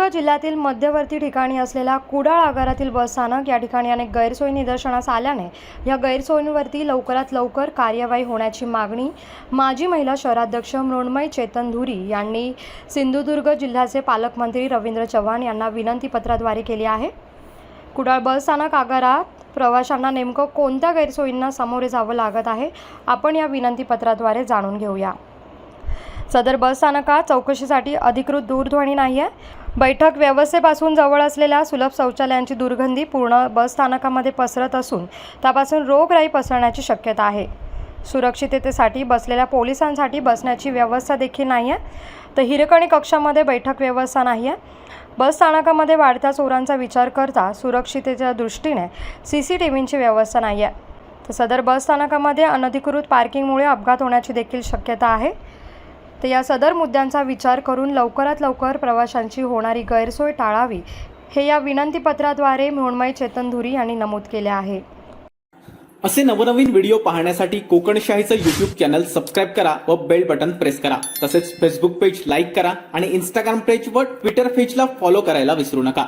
सिंधुदुर्ग जिल्ह्यातील मध्यवर्ती ठिकाणी असलेल्या कुडाळ आगारातील बसस्थानक या ठिकाणी अनेक गैरसोयी निदर्शनास आल्याने या गैरसोयींवरती लवकरात लवकर कार्यवाही होण्याची मागणी माजी महिला शहराध्यक्ष मृण्मय चेतन धुरी यांनी सिंधुदुर्ग जिल्ह्याचे पालकमंत्री रवींद्र चव्हाण यांना विनंतीपत्राद्वारे केली आहे. कुडाळ बस स्थानक आगारात प्रवाशांना नेमकं कोणत्या गैरसोयींना सामोरे जावं लागत आहे आपण या विनंतीपत्राद्वारे जाणून घेऊया. सदर बस स्थानकात चौकशीसाठी अधिकृत दूरध्वनी नाही आहे बैठक व्यवस्थेपासून जवळ असलेल्या सुलभ शौचालयांची दुर्गंधी पूर्ण बस स्थानकामध्ये पसरत असून त्यापासून रोगराई पसरण्याची शक्यता आहे. सुरक्षिततेसाठी बसलेल्या पोलिसांसाठी बसण्याची व्यवस्था देखील नाही आहे तर हिरकणी कक्षामध्ये बैठक व्यवस्था नाही आहे बस स्थानकामध्ये वाढत्या चोरांचा विचार करता सुरक्षितेच्या दृष्टीने सी सी टी व्हींची व्यवस्था नाही आहे तर सदर बस स्थानकामध्ये अनधिकृत पार्किंगमुळे अपघात होण्याची देखील शक्यता आहे. तर या सदर मुद्द्यांचा विचार करून लवकरात लवकर प्रवाशांची होणारी गैरसोय टाळावी हे या विनंतीपत्राद्वारे मृण्मय चेतन धुरी यांनी नमूद केले आहे. असे नवनवीन व्हिडिओ पाहण्यासाठी कोकणशाहीचं युट्यूब चॅनल सबस्क्राईब करा व बेल बटन प्रेस करा. तसेच फेसबुक पेज लाईक करा आणि इंस्टाग्राम पेज व ट्विटर पेजला फॉलो करायला विसरू नका.